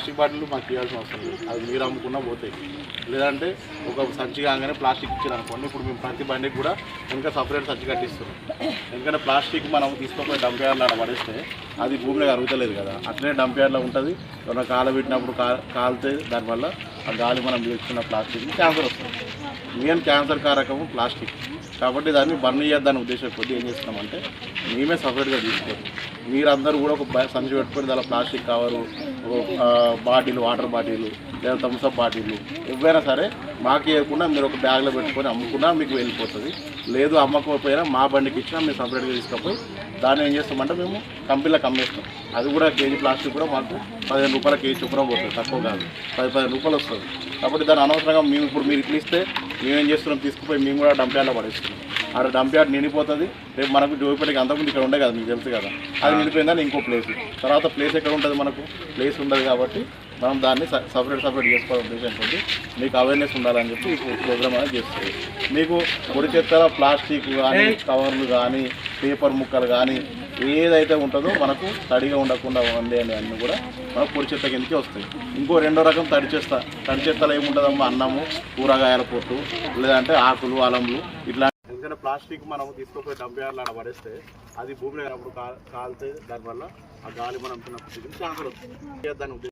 Plastic bottle మాకు ఇవ్వాల్సిన అవసరం లేదు. అది మీరు అమ్ముకున్నా పోతాయి. లేదంటే ఒక సంచి కాగానే ప్లాస్టిక్ ఇచ్చారు అనుకోండి ఇప్పుడు మేము ప్రతి బండికి కూడా ఇంకా సపరేట్ సంచి కట్టిస్తున్నాం. ఎందుకంటే ప్లాస్టిక్ మనం తీసుకుపోయి డంపేర్లో పడేస్తే అది భూమిలో కరుగుతలేదు కదా. అట్లనే డంపేర్లో ఉంటుంది. ఏమైనా కాలబెట్టినప్పుడు కా కాలితే దానివల్ల ఆ గాలి మనం పీల్చుకున్న ప్లాస్టిక్ క్యాన్సర్ వస్తుంది. మెయిన్ క్యాన్సర్ కారకము ప్లాస్టిక్. కాబట్టి దాన్ని బర్న్ చేయొద్దని ఉద్దేశం కొద్ది ఏం చేస్తున్నామంటే మేమే సపరేట్గా తీసుకోవాలి. మీరందరూ కూడా ఒక సంచి పెట్టుకొని దాని plastic cover bottle water bottle లేదా థమ్స్అప్ బాటిల్ ఎవరైనా సరే మాకు ఇవ్వకుండా మీరు ఒక బ్యాగ్లో పెట్టుకొని అమ్ముకున్నా మీకు వెళ్ళిపోతుంది. లేదు అమ్మకపోయినా మా బండికి ఇచ్చినా మేము సపరేట్గా తీసుకపోయి దాన్ని ఏం చేస్తామంటే మేము కంపెనీలకు అమ్మేస్తాం. అది కూడా కేజీ ప్లాస్టిక్ కూడా మాకు పదిహేను రూపాయల కేజీ చొప్పున పోతుంది. తక్కువ కాదు. పది పదిహేను రూపాయలు వస్తుంది. కాబట్టి దాని అనవసరంగా మేము ఇప్పుడు మీరు ఇట్లా ఇస్తే మేమేం చేస్తున్నాం తీసుకుపోయి మేము కూడా డంప్ యార్డ్లో పడేస్తున్నాం. ఆడ డంప్ యార్డ్ నిండిపోతుంది. రేపు మనకు జోగిపేటకి అంతకుముందు ఇక్కడ ఉండే కదా మీకు తెలుసు కదా. అది నిండిపోయిందని ఇంకో ప్లేస్ తర్వాత ప్లేస్ ఎక్కడ ఉంటుంది మనకు? ప్లేస్ ఉండదు కాబట్టి మనం దాన్ని సపరేట్ సపరేట్ చేసుకోవాలని ఉద్దేశం మీకు అవేర్నెస్ ఉండాలని చెప్పి ఈ ప్రోగ్రామ్ అనేది చేస్తుంది మీకు పొడి చెత్తల ప్లాస్టిక్ కానీ కవర్లు కానీ పేపర్ ముక్కలు కానీ ఏదైతే ఉంటుందో మనకు తడిగా ఉండకుండా ఉంది అని అన్నీ కూడా మనకు పొడి చెత్త కిందకి వస్తాయి. ఇంకో రెండో రకం తడి చెత్త. తడి చెత్తలో ఏముంటుందమ్మా? అన్నము కూరగాయల పొట్టు లేదంటే ఆకులు అలములు ఇట్లా ఎందుకంటే ప్లాస్టిక్ మనం తీసుకుపోయి డంప్ అలా పడేస్తే అది భూమిలో అయినప్పుడు కాలితే దానివల్ల ఆ గాలి మనం తిన్నప్పుడు క్యాన్సర్ వస్తుంది దాని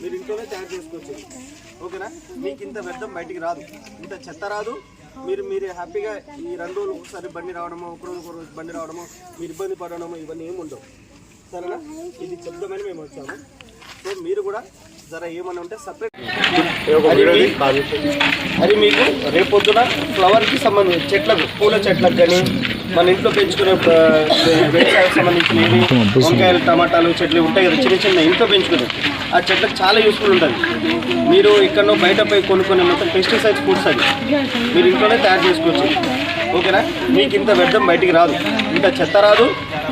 మీరు ఇంట్లోనే తయారు చేసుకోవచ్చు. ఓకేనా? మీకు ఇంత వ్యర్థం బయటికి రాదు. ఇంత చెత్త రాదు. మీరు మీరు హ్యాపీగా ఈ రెండు రోజులు ఒకసారి బండి రావడమో ఒక రోజు ఒక రోజు బండి రావడమో మీరు ఇబ్బంది పడడమో ఇవన్నీ ఏమి ఉండవు. సరేనా? ఇది చెప్దామని మేము వచ్చాము. సో మీరు కూడా జర ఏమన్నా ఉంటే సపరేట్ అది మీకు రేపొద్దున ఫ్లవర్కి సంబంధించి చెట్లకు పూల చెట్లకు కానీ మన ఇంట్లో పెంచుకునే ఆ, వ్యవసాయానికి సంబంధించినవి వంకాయలు టమాటాలు చెట్లు ఉంటాయి కదా చిన్న చిన్న ఇంట్లో పెంచుకునే ఆ చెట్లకు చాలా యూస్ఫుల్ ఉంటుంది. మీరు ఇక్కడనో బయట పోయి కొనుక్కునే మొత్తం పెస్టిసైడ్స్ ఫుడ్స్ అది మీరు ఇంట్లోనే తయారు చేసుకోవచ్చు. ఓకేనా? మీకు ఇంత వ్యర్థం బయటికి రాదు. ఇంత చెత్త రాదు.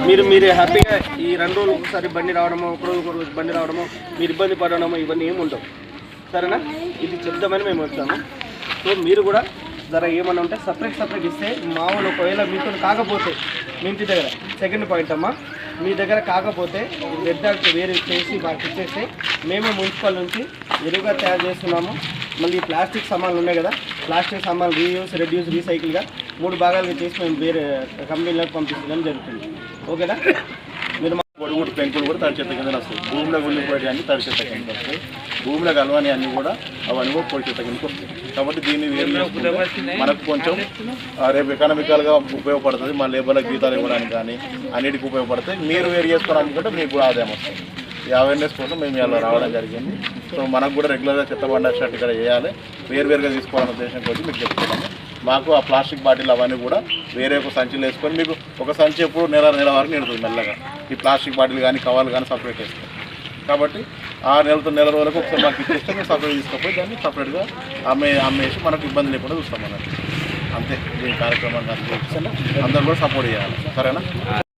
మీరు మీరు హ్యాపీగా ఈ రెండు రోజులు ఒకసారి బండి రావడమో ఒక రోజు ఒక రోజు బండి రావడమో మీరు ఇబ్బంది పడడమో ఇవన్నీ ఏమి ఉండవు. సరేనా? ఇది చెప్దామని మేము వచ్చాము. సో మీరు కూడా ధర ఏమైనా ఉంటే సపరేట్ సపరేట్ ఇస్తే మామూలు ఒకవేళ మీతో కాకపోతే మీ ఇంటి దగ్గర. సెకండ్ పాయింట్ అమ్మా మీ దగ్గర కాకపోతే వ్యర్థాలకు వేరే చేసి మాకు ఇచ్చేస్తే మేమే మున్సిపల్ నుంచి ఎరువుగా తయారు చేస్తున్నాము. మళ్ళీ ప్లాస్టిక్ సామాన్లు ఉన్నాయి కదా ప్లాస్టిక్ సామాన్లు రీయూస్ రెడ్యూస్ రీసైకిల్గా మూడు భాగాలుగా చేసి మేము వేరే కంపెనీలకు పంపించడం జరుగుతుంది. ఓకేనా? మా- పొడుగుడు పెంకులు కూడా తడి చెత్త కింద వస్తాయి భూమిలో గుండిపోయి అన్ని తడి చెత్త కింద వస్తాయి. భూమిలో కలవని అన్ని కూడా అవన్నీ కూడా పొడి చెత్త కిందకి వస్తాయి. కాబట్టి దీన్ని వేరు చేసుకుంటే మనకు కొంచెం రేపు ఎకనామికల్గా ఉపయోగపడుతుంది. మా లేబర్లకు జీతాలు ఇవ్వడానికి కానీ అన్నిటికీ ఉపయోగపడతాయి. మీరు వేరు చేసుకొని అమ్ముకుంటే మీకు కూడా ఆదాయం వస్తుంది. ఈ అవేర్నెస్ కోసం మేము ఇలా రావడం జరిగింది. సో మనకు కూడా రెగ్యులర్గా చెత్త షర్ట్ ఇక్కడ వేయాలి వేరు వేరుగా తీసుకోవాలనే ఉద్దేశం కొద్ది మీకు చెప్తున్నాము. మాకు ఆ ప్లాస్టిక్ బాటిల్ అవన్నీ కూడా వేరే ఒక సంచిలో వేసుకొని మీకు ఒక సంచి ఎప్పుడు నెల నెల వరకు నిడుతుంది మెల్లగా. ఈ ప్లాస్టిక్ బాటిల్ కానీ కవర్లు కానీ సపరేట్ వేస్తాం కాబట్టి ఆ నెలతో నెల రోజులకు ఒకసారి మాకు ఇచ్చేస్తే మేము సపరేట్ తీసుకుపోయి దాన్ని సపరేట్గా అమ్మే అమ్మేసి మనకు ఇబ్బంది లేకుండా చూస్తాం అన్నట్టు అంతే. ఈ కార్యక్రమాన్ని అందరూ కూడా సపోర్ట్ చేయాలి. సరేనా?